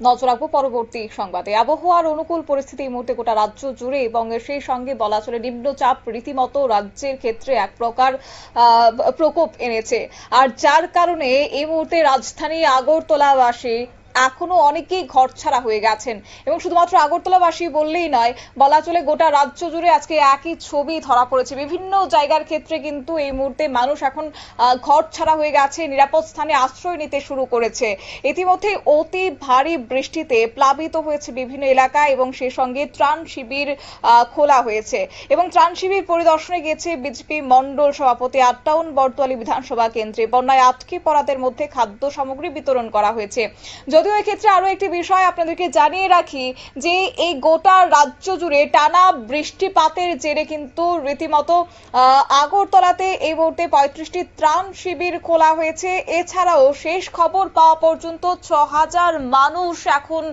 নজর রাখব পরবর্তী সংবাদে। আবহাওয়ার অনুকূল পরিস্থিতি এই মুহূর্তে গোটা রাজ্য জুড়ে এবং সেই সঙ্গে বলা চলে নিম্নচাপ রীতিমতো রাজ্যের ক্ষেত্রে এক প্রকার প্রকোপ এনেছে। আর যার কারণে এই মুহূর্তে রাজধানী আগরতলাবাসী এখনও অনেকেই ঘর ছাড়া হয়ে গেছেন। এবং শুধুমাত্র আগরতলাবাসী বললেই নয় বলা চলে গোটা রাজ্য জুড়ে আজকে একই ছবি ধরা পড়েছে। বিভিন্ন জায়গার ক্ষেত্রে কিন্তু এই মুহূর্তে মানুষ এখন ঘর ছাড়া হয়ে গেছে, নিরাপদ স্থানে আশ্রয় নিতে শুরু করেছে। ইতিমধ্যে অতি ভারী বৃষ্টিতে প্লাবিত হয়েছে বিভিন্ন এলাকা এবং সে সঙ্গে ত্রাণ শিবির খোলা হয়েছে। এবং ত্রাণ শিবির পরিদর্শনে গিয়েছে বিজেপি মন্ডল সভাপতি আটটাউন বর্তোয়ালি বিধানসভা কেন্দ্রে। বন্যায় আটকে পড়াদের মধ্যে খাদ্য সামগ্রী বিতরণ করা হয়েছে। এক্ষেত্রে আরও একটি বিষয় আপনাদেরকে জানিয়ে রাখি যে এই গোটা রাজ্য জুড়ে টানা বৃষ্টিপাতের জেরে কিন্তু রীতিমতো আগরতলাতে এই মুহূর্তে পঁয়ত্রিশটি ত্রাণ শিবির খোলা হয়েছে। এছাড়াও শেষ খবর পাওয়া পর্যন্ত ছ হাজার মানুষ এখন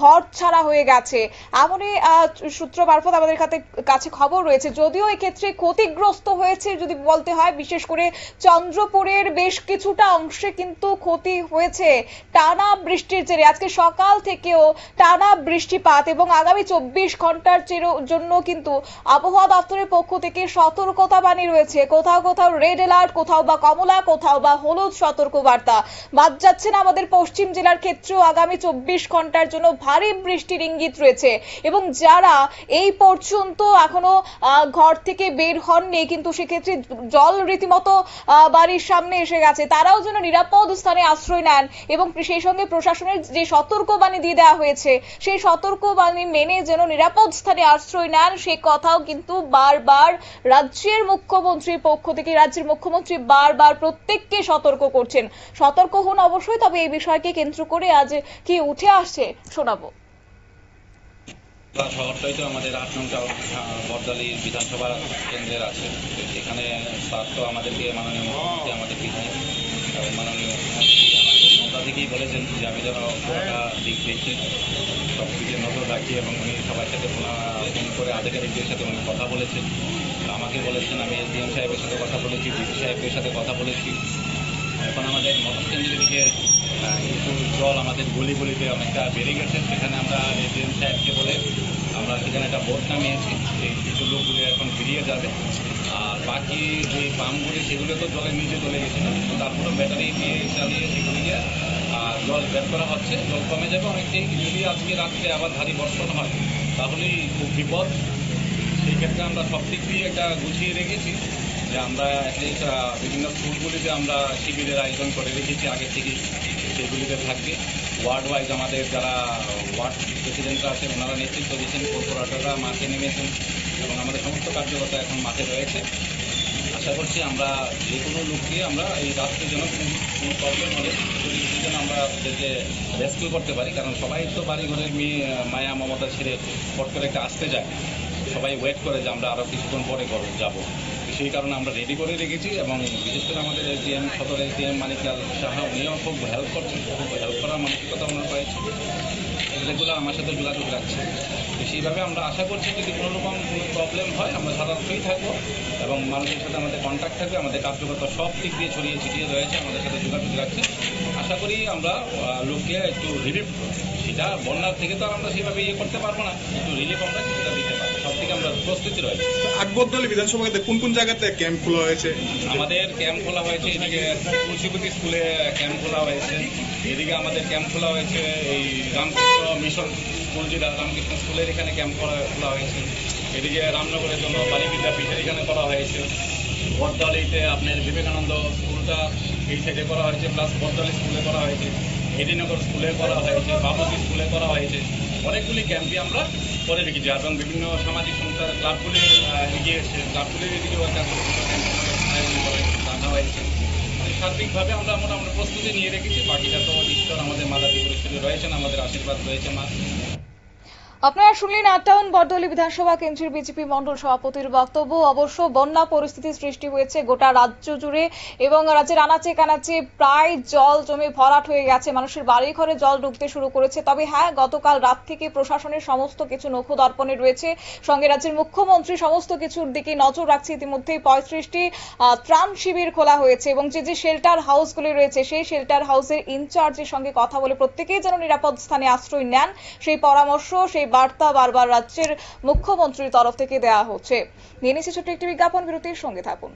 ঘর ছাড়া হয়ে গেছে। এমনই সূত্র মারফত আমাদের কাছে খবর রয়েছে। যদিও এক্ষেত্রে ক্ষতিগ্রস্ত হয়েছে যদি বলতে হয়, বিশেষ করে চন্দ্রপুরের বেশ কিছুটা অংশে কিন্তু ক্ষতি হয়েছে। টানা বৃষ্টির জেরে আজকে সকাল থেকেও টানা বৃষ্টিপাত এবং আগামী চব্বিশ ঘণ্টার জন্য কিন্তু আবহাওয়া দপ্তরের পক্ষ থেকে সতর্কতা বাণী রয়েছে। কোথাও কোথাও রেড অ্যালার্ট কোথাও বা কমলা, কোথাও বা হলুদ সতর্কবার্তা। বাদ যাচ্ছে না আমাদের পশ্চিম জেলার ক্ষেত্রেও আগামী চব্বিশ ঘণ্টার জন্য ভারী বৃষ্টির ইঙ্গিত রয়েছে এবং যারা এই পর্যন্ত এখনও ঘর থেকে বের হননি কিন্তু সেক্ষেত্রে জল রীতিমতো বাড়ির সামনে এসে গেছে, তারাও যেন নিরাপদ স্থানে আশ্রয় নেন এবং সেই সঙ্গে প্রশাসনের যে সতর্কবাণী দিয়ে দেওয়া হয়েছে, সেই সতর্কবাণী মেনে যেন নিরাপদ স্থানে আশ্রয় নেন, সে কথাও কিন্তু বারবার রাজ্যের মুখ্যমন্ত্রীর পক্ষ থেকে, রাজ্যের মুখ্যমন্ত্রী বারবার প্রত্যেককে সতর্ক করছেন। সতর্ক হন অবশ্যই, তবে এই বিষয়কে কেন্দ্র করে আজ কি উঠে আসছে শোনাবো। শহরটাই তো আমাদের আট নং টাউন বরদালি বিধানসভা কেন্দ্রের আছে। এখানে স্যার তো আমাদেরকে মাননীয় মুখ্যমন্ত্রী আমাদের বিধায়ক মাননীয় মন্ত্রী থেকেই বলেছেন যে আমি যেন পুরোটা দিক দেখি সব দিকে নজর রাখি এবং উনি সবার সাথে ফোন করে আধিকারিকদের সাথে উনি কথা বলেছেন। আমাকে বলেছেন, আমি এসডিএম সাহেবের সাথে কথা বলেছি, ডিসি সাহেবের সাথে কথা বলেছি। এখন আমাদের মটর কেন্দ্রের দিকে কিছু জল আমাদের গলি গলিতে অনেকটা বেড়ে গেছে। সেখানে আমরা এসডিএম সাহেবকে বলে আমরা সেখানে একটা বোট নামিয়েছি। লোকগুলো এখন ফিরিয়ে যাবে। আর বাকি যে পাম্পগুলি সেগুলো তো জলের নিচে চলে গেছিল। তারপরে ব্যাটারি দিয়ে চালিয়ে সেগুলিকে আর জল বের করা হচ্ছে। জল কমে যাবে অনেকটাই। যদি আজকে রাত্রে আবার ভারী বর্ষণ হয়, তাহলেই খুব বিপদ। সেই ক্ষেত্রে আমরা সব দিক দিয়ে একটা গুছিয়ে রেখেছি যে আমরা অ্যাটলিস্ট বিভিন্ন স্কুলগুলিতে আমরা শিবিরের আয়োজন করে রেখেছি আগে থেকেই। সেগুলিতে থাকবে। ওয়ার্ড ওয়াইজ আমাদের যারা ওয়ার্ড প্রেসিডেন্টরা আছে ওনারা নেতৃত্ব দিচ্ছেন কর্পোরেটররা মাঠে নেমেছেন। এবং আমাদের সমস্ত কার্যকর্তা এখন মাঠে রয়েছে। আশা করছি আমরা যে কোনো লোককে আমরা এই রাত্রে যেন কোনো প্রবলেম হলে যেন আমরা ওদেরকে রেস্কিউ করতে পারি। কারণ সবাই তো বাড়ি ঘরের মেয়ে, মায়া, মমতা ছেড়ে পট করে একটা আসতে যায়। সবাই ওয়েট করে যে আমরা আরও কিছুক্ষণ পরে ঘরে যাব। সেই কারণে আমরা রেডি করে রেখেছি এবং বিশেষ করে আমাদের এসডিএম সদর এসডিএম মানিকলাল সাহা, উনিও খুব হেল্প করছেন। খুব হেল্প করার মানসিকতা ওনার রয়েছে। রেগুলার আমার সাথে যোগাযোগ রাখছে তো সেইভাবে আমরা আশা করছি যদি কোনো রকম কোনো প্রবলেম হয়, আমরা সাধারণতই থাকব এবং মানুষের সাথে আমাদের কন্ট্যাক্ট থাকবে, আমাদের কার্যকর্তা সব দিক দিয়ে ছড়িয়ে ছিটিয়ে রয়েছে, আমাদের সাথে যোগাযোগ রাখছে। আশা করি আমরা লোককে একটু রিলিফ সেটা বন্যার থেকে তো আর আমরা সেভাবে ইয়ে করতে পারব না, একটু রিলিফ আমরা কিছুটা দিতে পারব। থেকে আমরা প্রস্তুতি রয়েছে। আকবরদলি বিধানসভা কেন্দ্রে কোন কোন জায়গাতে ক্যাম্প খোলা হয়েছে? আমাদের ক্যাম্প খোলা হয়েছে এদিকে তুলসীপতি স্কুলে ক্যাম্প খোলা হয়েছে এদিকে আমাদের ক্যাম্প খোলা হয়েছে এই রামকৃষ্ণ মিশন স্কুল যেটা রামকৃষ্ণ স্কুলের এখানে ক্যাম্প করা খোলা হয়েছে। এদিকে রামনগরের জন্য বালি বিদ্যাপীঠের এখানে করা হয়েছে। বর্দালিতে আপনার বিবেকানন্দ স্কুলটা এই সাইডে করা হয়েছে প্লাস বর্দালি স্কুলে করা হয়েছে এডিনগর স্কুলে করা হয়েছে বাবুজি স্কুলে করা হয়েছে। অনেকগুলি ক্যাম্পই আমরা করে রেখেছি এবং বিভিন্ন সামাজিক সংস্থার ক্লাবগুলি এগিয়ে এসেছে। ক্লাবগুলির এদিকেও একটা মানে সার্বিকভাবে আমরা মোটামুটি প্রস্তুতি নিয়ে রেখেছি। বাকিটা তো ঈশ্বর আমাদের মাদা বিপুরেশ্বরী রয়েছেন, আমাদের আশীর্বাদ রয়েছে মা। আপনারা শুনলেন আটাউন বরদলি বিধানসভা কেন্দ্রের বিজেপি মন্ডল সভাপতির বক্তব্য। অবশ্য বন্যা পরিস্থিতি সৃষ্টি হয়েছে গোটা রাজ্য জুড়ে এবং রাজ্যের আনাচে কানাচে প্রায় জল জমে ভরাট হয়ে গেছে। মানুষের বাড়ি ঘরে জল ঢুকতে শুরু করেছে। তবে হ্যাঁ গতকাল রাত থেকে প্রশাসনের সমস্ত কিছু নখো দর্পণে রয়েছে। সঙ্গে রাজ্যের মুখ্যমন্ত্রী সমস্ত কিছুর দিকে নজর রাখছে। ইতিমধ্যেই পঁয়ত্রিশটি ত্রাণ শিবির খোলা হয়েছে এবং যে যে শেল্টার হাউসগুলি রয়েছে, সেই শেল্টার হাউসের ইনচার্জের সঙ্গে কথা বলে প্রত্যেকেই যেন নিরাপদ স্থানে আশ্রয় নেন। সেই পরামর্শ, সেই বার্তা বারবার রাজ্যের মুখ্যমন্ত্রীর তরফ থেকে দেওয়া হচ্ছে। নিয়ে নিচ্ছি ছোট্ট একটি বিজ্ঞাপন, বিরতির সঙ্গে থাকুন।